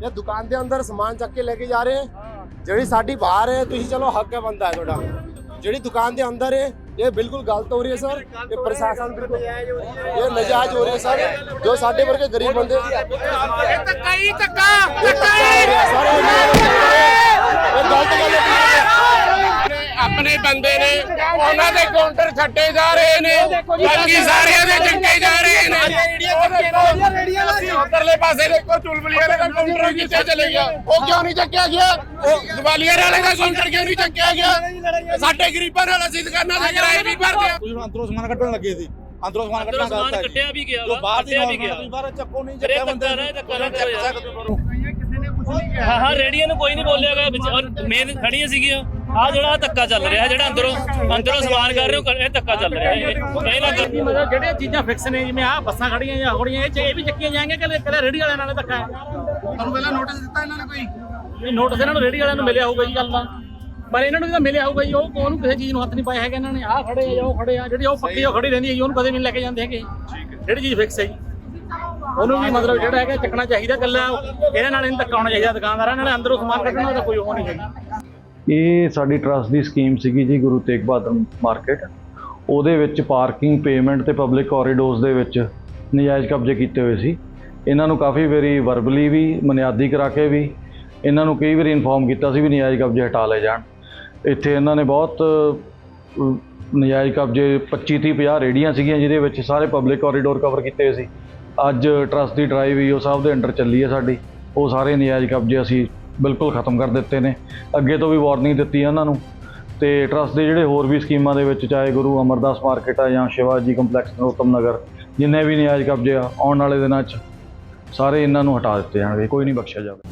ਸਾਡੇ ਦੁਕਾਨ ਦੇ ਅੰਦਰ ਸਮਾਨ ਚੱਕ ਕੇ ਲੈ ਕੇ ਜਾ ਰਹੇ ਹੈ। ਜਿਹੜੀ ਸਾਡੀ ਬਾਹਰ ਹੈ, ਤੁਸੀਂ ਚਲੋ ਹੱਕ ਹੈ ਬੰਦਾ ਹੈ ਤੁਹਾਡਾ। ਜਿਹੜੀ ਦੁਕਾਨ ਦੇ ਅੰਦਰ ਹੈ, ਇਹ ਬਿਲਕੁਲ ਗਲਤ ਹੋ ਰਹੀ ਹੈ ਸਰ। ਇਹ ਪ੍ਰਸ਼ਾਸਨ ਬਿਲਕੁਲ ਇਹ ਨਜਾਇਜ਼ ਹੋ ਰਹੀ ਹੈ ਸਰ। ਜੋ ਸਾਡੇ ਵਰਗੇ ਗਰੀਬ ਬੰਦੇ ਇਹ ਧੱਕਾ ਹੀ ਧੱਕਾ ਇਹ ਧੱਕਾ ਹੋ ਰਿਹਾ ਸਰ ਇਹ ਨਹੀਂ ਹੋ ਰਿਹਾ। ਇਹ ਗਲਤ ਗੱਲ ਹੈ। ਆਪਣੇ ਬੰਦੇ ਨੇ, ਉਹਨਾਂ ਦੇ ਕਾਊਂਟਰ ਛੱਡੇ ਜਾ ਰਹੇ ਨੇ। ਬਾਕੀ ਸਾਰਿਆਂ ਦੇ ਚੱਕੇ ਜਾ ਰਹੇ ਨੇ। ਉਧਰਲੇ ਪਾਸੇ ਦੇਖੋ ਚੁਲਬਲੀਆਂ ਦਾ ਕਾਊਂਟਰ ਕਿੱਥੇ ਚਲੇ ਗਿਆ। ਉਹ ਕਿਉਂ ਨਹੀਂ ਚੱਕਿਆ ਗਿਆ? ਉਹ ਗਵਾਲੀਅਰ ਵਾਲੇ ਦਾ ਕਾਊਂਟਰ ਕਿਉਂ ਨਹੀਂ ਚੱਕਿਆ ਗਿਆ? ਸਾਡੇ ਗਰੀਬਾਂ ਨਾਲ ਅਸੀਂ ਦੁਕਾਨਾਂ ਦੇ ਕਿਰਾਏ ਵੀ ਭਰਦੇ ਆ ਤੁਸੀਂ ਅੰਦਰੋਂ ਸਮਾਨ ਕੱਢਣ ਲੱਗੇ ਸੀ। ਅੰਦਰੋਂ ਸਮਾਨ ਕੱਢਣਾ ਗਲਤ ਹੈ। ਕੱਢਿਆ ਵੀ ਗਿਆ ਵਾ, ਬਾਹਰ ਵੀ ਗਿਆ। ਤੁਸੀਂ ਬਾਹਰ ਚੱਕੋ ਨਹੀਂ ਚੱਕਿਆ ਬੰਦੇ ਨਾ, ਚੱਕ। ਸਕਦੇ ਹੋ। ਹਾਂ ਹਾਂ ਰੇੜੀਆਂ ਨੂੰ ਕੋਈ ਨਹੀਂ ਬੋਲਿਆਗਾ ਵਿੱਚ ਔਰ ਮੇਨ ਖੜੀਆਂ ਸੀਗੀਆਂ। ਆ ਜਿਹੜਾ ਧੱਕਾ ਚੱਲ ਰਿਹਾ ਜਿਹੜਾ ਅੰਦਰੋਂ ਅੰਦਰੋਂ ਸਮਾਨ ਕਰ ਰਹੇ ਹੋ ਇਹ ਧੱਕਾ ਚੱਲ ਰਿਹਾ ਇਹ। ਇਹ ਨਾ। ਮਤਲਬ ਜਿਹੜੀਆਂ ਚੀਜ਼ਾਂ ਫਿਕਸ ਨੇ ਜਿਵੇਂ ਆ ਬੱਸਾਂ ਖੜੀਆਂ ਜਾਂ ਹੋੜੀਆਂ ਇਹ ਚ ਇਹ ਵੀ ਚੱਕੀਆਂ ਜਾਣਗੀਆਂ ਕਿ ਕੱਲੇ ਰੇੜੀ ਵਾਲਿਆਂ ਨਾਲ ਧੱਕਾ ਹੈ? ਤੁਹਾਨੂੰ ਪਹਿਲਾਂ ਨੋਟਿਸ ਦਿੱਤਾ ਇਹਨਾਂ ਨੇ ਕੋਈ? ਇਹ ਨੋਟਿਸ ਇਹਨਾਂ ਨੂੰ ਰੇੜੀ ਵਾਲਿਆਂ ਨੂੰ ਮਿਲਿਆ ਹੋਊਗਾ ਜੀ ਗੱਲ ਦਾ। ਪਰ ਇਹਨਾਂ ਨੂੰ ਜਦੋਂ ਮਿਲਿਆ ਹੋਊਗਾ ਜੀ ਉਹ ਉਹਨੂੰ ਕਿਸੇ ਚੀਜ਼ ਨੂੰ ਹੱਥ ਨਹੀਂ ਪਾਇਆ ਹੈਗਾ ਇਹਨਾਂ ਨੇ। ਆਹ ਖੜੇ ਆ ਜਾਂ ਉਹ ਖੜੇ ਆ ਜਿਹੜੀ ਉਹ ਪੱਕੀ ਉਹ ਖੜੀ ਰਹਿੰਦੀ ਹੈ ਜੀ ਉਹਨੂੰ ਕਦੇ ਨਹੀਂ ਲੈ ਕੇ ਜਾਂਦੇ ਹੈਗੇ ਜਿਹੜੀ ਚੀਜ਼ ਫਿਕਸ ਹੈ ਜੀ। ਉਹਨੂੰ ਵੀ ਮਤਲਬ ਜਿਹੜਾ ਹੈਗਾ ਚੱਕਣਾ ਚਾਹੀਦਾ ਗੱਲਾਂ ਇਹਨਾਂ ਨਾਲ ਨਹੀਂ ਧੱਕਾ ਹੋਣਾ ਚਾਹੀਦਾ ਦੁਕਾਨਦਾਰਾਂ ਨਾਲ ਅੰਦਰੋਂ ਸਮਾਨ ਕੱਢਣਾ ਤਾਂ ਕੋਈ ਉਹ ਨਹੀਂ ਹੈਗੀ। ਇਹ ਸਾਡੀ ਟਰਸਟ ਦੀ ਸਕੀਮ ਸੀਗੀ ਜੀ ਗੁਰੂ ਤੇਗ ਬਹਾਦਰ ਮਾਰਕੀਟ ਉਹਦੇ ਵਿੱਚ ਪਾਰਕਿੰਗ ਪੇਮੈਂਟ ਤੇ ਪਬਲਿਕ ਕੋਰੀਡੋਰਸ ਦੇ ਵਿੱਚ ਨਜਾਇਜ਼ ਕਬਜ਼ੇ ਕੀਤੇ ਹੋਏ ਸੀ। ਇਹਨਾਂ ਨੂੰ ਕਾਫੀ ਵਾਰੀ ਵਰਬਲੀ ਵੀ ਬੁਨਿਆਦੀ ਕਰਾ ਕੇ ਵੀ, ਇਹਨਾਂ ਨੂੰ ਕਈ ਵਾਰੀ ਇਨਫੋਰਮ ਕੀਤਾ ਸੀ ਵੀ ਨਜਾਇਜ਼ ਕਬਜ਼ੇ ਹਟਾ ਲਏ ਜਾਣ। ਇੱਥੇ ਇਹਨਾਂ ਨੇ ਬਹੁਤ ਨਜਾਇਜ਼ ਕਬਜ਼ੇ 25 30 50 ਰੇੜੀਆਂ ਸੀਗੀਆਂ ਜਿਹਦੇ ਵਿੱਚ ਸਾਰੇ ਪਬਲਿਕ ਕੋਰੀਡੋਰ ਕਵਰ ਕੀਤੇ ਹੋਏ ਸੀ। ਅੱਜ ਟਰਸਟ ਦੀ ਡਰਾਈਵ ਈਓ ਸਾਹਿਬ ਦੇ ਅੰਡਰ ਚੱਲੀ ਹੈ ਸਾਡੀ। ਉਹ ਸਾਰੇ ਨਜਾਇਜ਼ ਕਬਜ਼ੇ ਅਸੀਂ ਬਿਲਕੁਲ ਖਤਮ ਕਰ ਦਿੱਤੇ ਨੇ। ਅੱਗੇ ਤੋਂ ਵੀ ਵਾਰਨਿੰਗ ਦਿੱਤੀ ਹੈ ਉਹਨਾਂ ਨੂੰ। ਤੇ ਟਰਸਟ ਦੇ ਜਿਹੜੇ ਹੋਰ ਵੀ ਸਕੀਮਾਂ ਦੇ ਵਿੱਚ, ਚਾਹੇ ਗੁਰੂ ਅਮਰਦਾਸ ਮਾਰਕੀਟ ਆ ਜਾਂ ਸ਼ਿਵਾਜੀ ਕੰਪਲੈਕਸ ਨਰੋਤਮ ਨਗਰ, ਜਿੰਨੇ ਵੀ ਨਿਆਜ਼ ਕਬਜ਼ੇ ਆ, ਆਉਣ ਵਾਲੇ ਦਿਨਾਂ 'ਚ ਸਾਰੇ ਇਹਨਾਂ ਨੂੰ ਹਟਾ ਦਿੱਤੇ ਜਾਣਗੇ, ਕੋਈ ਨਹੀਂ ਬਖਸ਼ਿਆ ਜਾਵੇ।